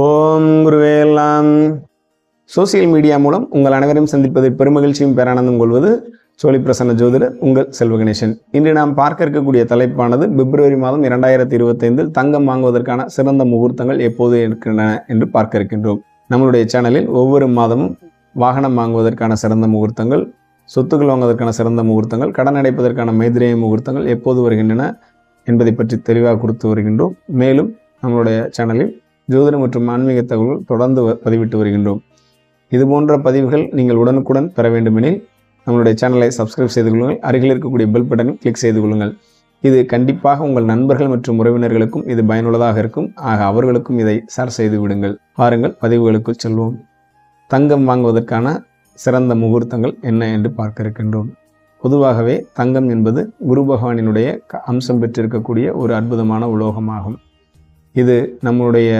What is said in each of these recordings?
ஓம் குருவேலாம் social media மூலம் உங்கள் அனைவரையும் சந்திப்பதில் பெருமகிழ்ச்சியும் பேரானந்தம் கொள்வது சோழி பிரசன்ன ஜோதிடர் உங்கள் செல்வ கணேசன். இன்று நாம் பார்க்க இருக்கக்கூடிய தலைப்பானது பிப்ரவரி மாதம் இரண்டாயிரத்தி இருபத்தைந்தில் தங்கம் வாங்குவதற்கான சிறந்த முகூர்த்தங்கள் எப்போது இருக்கின்றன என்று பார்க்க இருக்கின்றோம். நம்மளுடைய சேனலில் ஒவ்வொரு மாதமும் வாகனம் வாங்குவதற்கான சிறந்த முகூர்த்தங்கள் சொத்துக்கள் வாங்குவதற்கான சிறந்த முகூர்த்தங்கள் கடன் அடைப்பதற்கான மைதிரேய முகூர்த்தங்கள் எப்போது வருகின்றன என்பதை பற்றி தெளிவாக கொடுத்து வருகின்றோம். மேலும் நம்மளுடைய சேனலில் ஜோதிடம் மற்றும் ஆன்மீக தகவல்கள் தொடர்ந்து வ- பதிவிட்டு வருகின்றோம். இது போன்ற பதிவுகள் நீங்கள் உடனுக்குடன் பெற வேண்டுமெனில் நம்மளுடைய சேனலை சப்ஸ்கிரைப் செய்து கொள்ளுங்கள். அருகில் இருக்கக்கூடிய பெல் பட்டனை கிளிக் செய்து கொள்ளுங்கள். இது கண்டிப்பாக உங்கள் நண்பர்கள் மற்றும் உறவினர்களுக்கும் இது பயனுள்ளதாக இருக்கும். ஆக அவர்களுக்கும் இதை ஷேர் செய்து விடுங்கள். வாருங்கள் பதிவுகளுக்குள் செல்வோம். தங்கம் வாங்குவதற்கான சிறந்த முகூர்த்தங்கள் என்ன என்று பார்க்க இருக்கின்றோம். பொதுவாகவே தங்கம் என்பது குரு பகவானினுடைய க- அம்சம் பெற்றிருக்கக்கூடிய ஒரு அற்புதமான உலோகமாகும். இது நம்முடைய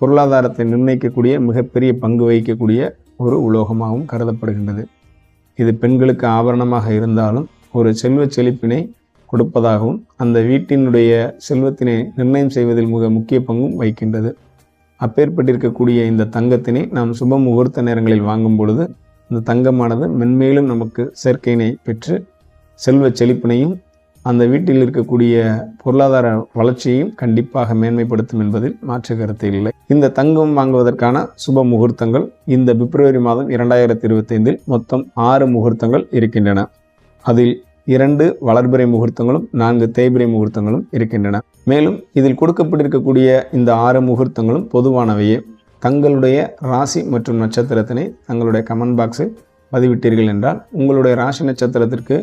பொருளாதாரத்தை நிர்ணயிக்கக்கூடிய மிகப்பெரிய பங்கு வகிக்கக்கூடிய ஒரு உலோகமாகவும் கருதப்படுகின்றது. இது பெண்களுக்கு ஆபரணமாக இருந்தாலும் ஒரு செல்வச் செழிப்பினை கொடுப்பதாகவும் அந்த வீட்டினுடைய செல்வத்தினை நிர்ணயம் செய்வதில் மிக முக்கிய பங்கும் வகிக்கின்றது. அப்பேற்பட்டிருக்கக்கூடிய இந்த தங்கத்தினை நாம் சுப முகூர்த்த நேரங்களில் வாங்கும் பொழுது இந்த தங்கமானது மென்மேலும் நமக்கு சேர்க்கையினை பெற்று செல்வச் செழிப்பினையும் அந்த வீட்டில் இருக்கக்கூடிய பொருளாதார வளர்ச்சியையும் கண்டிப்பாக மேன்மைப்படுத்தும் என்பதில் மாற்று கருத்து இல்லை. இந்த தங்கம் வாங்குவதற்கான சுப முகூர்த்தங்கள் இந்த பிப்ரவரி மாதம் இரண்டாயிரத்தி இருபத்தைந்தில் மொத்தம் ஆறு முகூர்த்தங்கள் இருக்கின்றன. அதில் இரண்டு வளர்பிறை முகூர்த்தங்களும் நான்கு தேய்பிறை முகூர்த்தங்களும் இருக்கின்றன. மேலும் இதில் கொடுக்கப்பட்டிருக்கக்கூடிய இந்த ஆறு முகூர்த்தங்களும் பொதுவானவையே. தங்களுடைய ராசி மற்றும் நட்சத்திரத்தினை தங்களுடைய கமெண்ட் பாக்ஸில் பதிவிட்டீர்கள் என்றால் உங்களுடைய ராசி நட்சத்திரத்திற்கு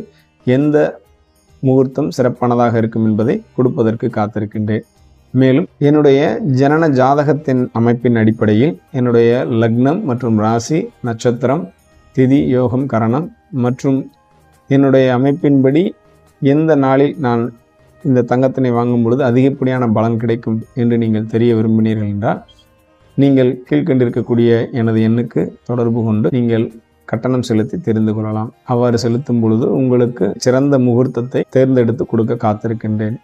எந்த முகூர்த்தம் சிறப்பானதாக இருக்கும் என்பதை கொடுப்பதற்கு காத்திருக்கின்றேன். மேலும் என்னுடைய ஜனன ஜாதகத்தின் அமைப்பின் அடிப்படையில் என்னுடைய லக்னம் மற்றும் ராசி நட்சத்திரம் திதி யோகம் கரணம் மற்றும் என்னுடைய அமைப்பின்படி எந்த நாளில் நான் இந்த தங்கத்தினை வாங்கும் பொழுது அதிகப்படியான பலன் கிடைக்கும் என்று நீங்கள் தெரிய விரும்பினீர்கள் என்றால் நீங்கள் கீழ்கண்டிருக்கக்கூடிய எனது எண்ணுக்கு தொடர்பு கொண்டு நீங்கள் கட்டணம் செலுத்தி தெரிந்து கொள்ளலாம். அவ்வாறு செலுத்தும் பொழுது உங்களுக்கு சிறந்த முகூர்த்தத்தை தேர்ந்தெடுத்து கொடுக்க காத்திருக்கின்றேன்.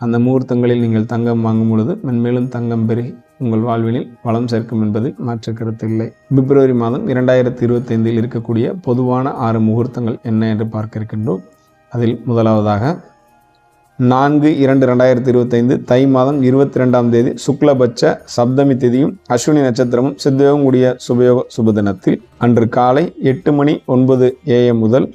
அந்த முகூர்த்தங்களில் நீங்கள் தங்கம் வாங்கும் பொழுது மென்மேலும் தங்கம் பெருகி உங்கள் வாழ்வினில் வளம் சேர்க்கும் என்பதில் மாற்று கருத்தில்லை பிப்ரவரி மாதம் இரண்டாயிரத்தி இருபத்தைந்தில் இருக்கக்கூடிய பொதுவான ஆறு முகூர்த்தங்கள் என்ன என்று பார்க்க இருக்கின்றோம். அதில் முதலாவதாக நான்கு இரண்டு ரெண்டாயிரத்தி இருபத்தைந்து தை மாதம் இருபத்தி ரெண்டாம் தேதி சுக்லபட்ச சப்தமி திதியும் அஸ்வினி நட்சத்திரமும் சித்தயோகம் கூடிய சுபயோக சுபதினத்தில் அன்று காலை எட்டு மணி ஒன்பது ஏஎம் முதல்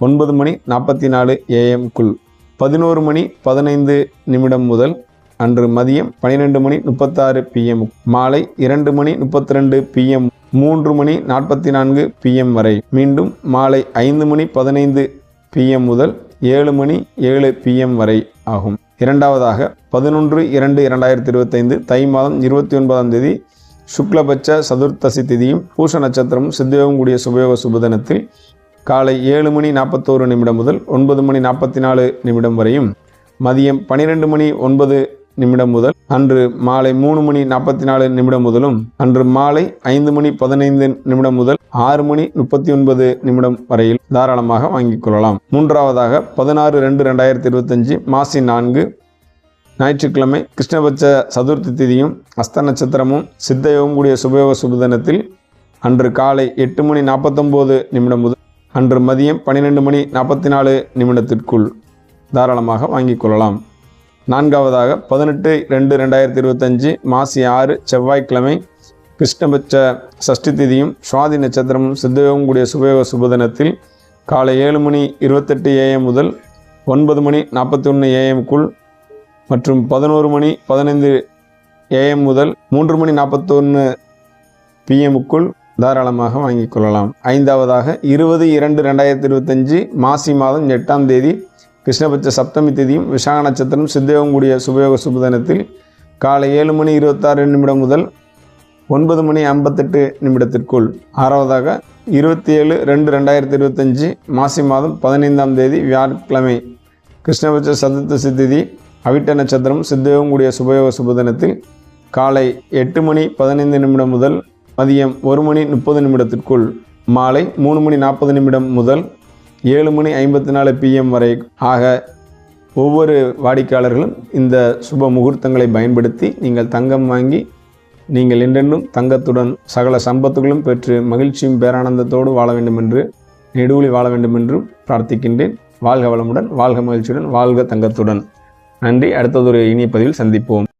ஒன்பது மணி நாற்பத்தி நாலு ஏஎம்குள் பதினோரு மணி பதினைந்து நிமிடம் முதல் அன்று மதியம் பன்னிரெண்டு மணி முப்பத்தாறு பிஎம் மாலை இரண்டு மணி முப்பத்தி ரெண்டு பிஎம் மூன்று மணி நாற்பத்தி நான்கு பிஎம் வரை மீண்டும் மாலை ஐந்து மணி பதினைந்து பிஎம் முதல் ஏழு மணி ஏழு பிஎம் வரை ஆகும். இரண்டாவதாக பதினொன்று இரண்டு இரண்டாயிரத்தி இருபத்தைந்து தை மாதம் இருபத்தி ஒன்பதாம் தேதி சுக்லபட்ச சதுர்த்தசி திதியும் பூஷ நட்சத்திரமும் சித்தயோகம் கூடிய சுபயோக சுபதனத்தில் காலை ஏழு மணி நாற்பத்தோரு நிமிடம் முதல் ஒன்பது மணி நாற்பத்தி நாலு நிமிடம் வரையும் மதியம் பனிரெண்டு மணி ஒன்பது நிமிடம் முதல் அன்று மாலை மூணு மணி நாற்பத்தி நாலு நிமிடம் முதலும் அன்று மாலை ஐந்து மணி பதினைந்து நிமிடம் முதல் ஆறு மணி முப்பத்தி ஒன்பது நிமிடம் வரையில் தாராளமாக வாங்கிக் கொள்ளலாம். மூன்றாவதாக பதினாறு ரெண்டு ரெண்டாயிரத்தி இருபத்தஞ்சு மாசி நான்கு ஞாயிற்றுக்கிழமை கிருஷ்ணபட்ச சதுர்த்தி திதியும் அஸ்த நட்சத்திரமும் சித்தயோகம் கூடிய சுபயோக சுபதினத்தில் அன்று காலை எட்டு மணி நாற்பத்தொம்போது நிமிடம் முதல் அன்று மதியம் பன்னிரெண்டு மணி நாற்பத்தி நாலு நிமிடத்திற்குள் தாராளமாக வாங்கிக் கொள்ளலாம். நான்காவதாக பதினெட்டு ரெண்டு ரெண்டாயிரத்தி இருபத்தஞ்சு மாசி ஆறு செவ்வாய்க்கிழமை கிருஷ்ணபட்ச சஷ்டி திதியும் சுவாதி நட்சத்திரமும் சித்தயோகம் கூடிய சுபயோக சுபதினத்தில் காலை ஏழு மணி இருபத்தெட்டு ஏஎம் முதல் ஒன்பது மணி நாற்பத்தி ஒன்று ஏஎம்குள் மற்றும் பதினோரு மணி பதினைந்து ஏஎம் முதல் மூன்று மணி நாற்பத்தொன்று பிஎம்முக்குள் தாராளமாக வாங்கிக் கொள்ளலாம். ஐந்தாவதாக இருபது இரண்டு ரெண்டாயிரத்தி இருபத்தஞ்சு மாசி மாதம் எட்டாம் தேதி கிருஷ்ணபட்ச சப்தமி திதியும் விஷாக நட்சத்திரம் சித்தயோகம் கூடிய சுபயோக சுபதனத்தில் காலை ஏழு மணி இருபத்தாறு நிமிடம் முதல் ஒன்பது மணி ஐம்பத்தெட்டு நிமிடத்திற்குள். ஆறாவதாக இருபத்தி ஏழு ரெண்டு ரெண்டாயிரத்தி இருபத்தஞ்சி மாசி மாதம் பதினைந்தாம் தேதி வியாழக்கிழமை கிருஷ்ணபட்ச சதுர்த்தசி திதி அவிட்ட நட்சத்திரம் சித்தயோகம் கூடிய சுபயோக சுபதனத்தில் காலை எட்டு மணி பதினைந்து நிமிடம் முதல் மதியம் ஒரு மணி முப்பது நிமிடத்திற்குள். மாலை மூணு மணி நாற்பது நிமிடம் முதல் ஏழு மணி ஐம்பத்தி நாலு பிஎம் வரை ஆக ஒவ்வொரு வாடிக்கையாளர்களும் இந்த சுப முகூர்த்தங்களை பயன்படுத்தி நீங்கள் தங்கம் வாங்கி நீங்கள் என்றென்றும் தங்கத்துடன் சகல சம்பத்துகளும் பெற்று மகிழ்ச்சியும் பேரானந்தத்தோடு வாழ வேண்டும் என்று நெடுவழி வாழ வேண்டும் என்றும் பிரார்த்திக்கின்றேன். வாழ்க வளமுடன் வாழ்க மகிழ்ச்சியுடன் வாழ்க தங்கத்துடன். நன்றி. அடுத்ததொரு இனிய பதிவில் சந்திப்போம்.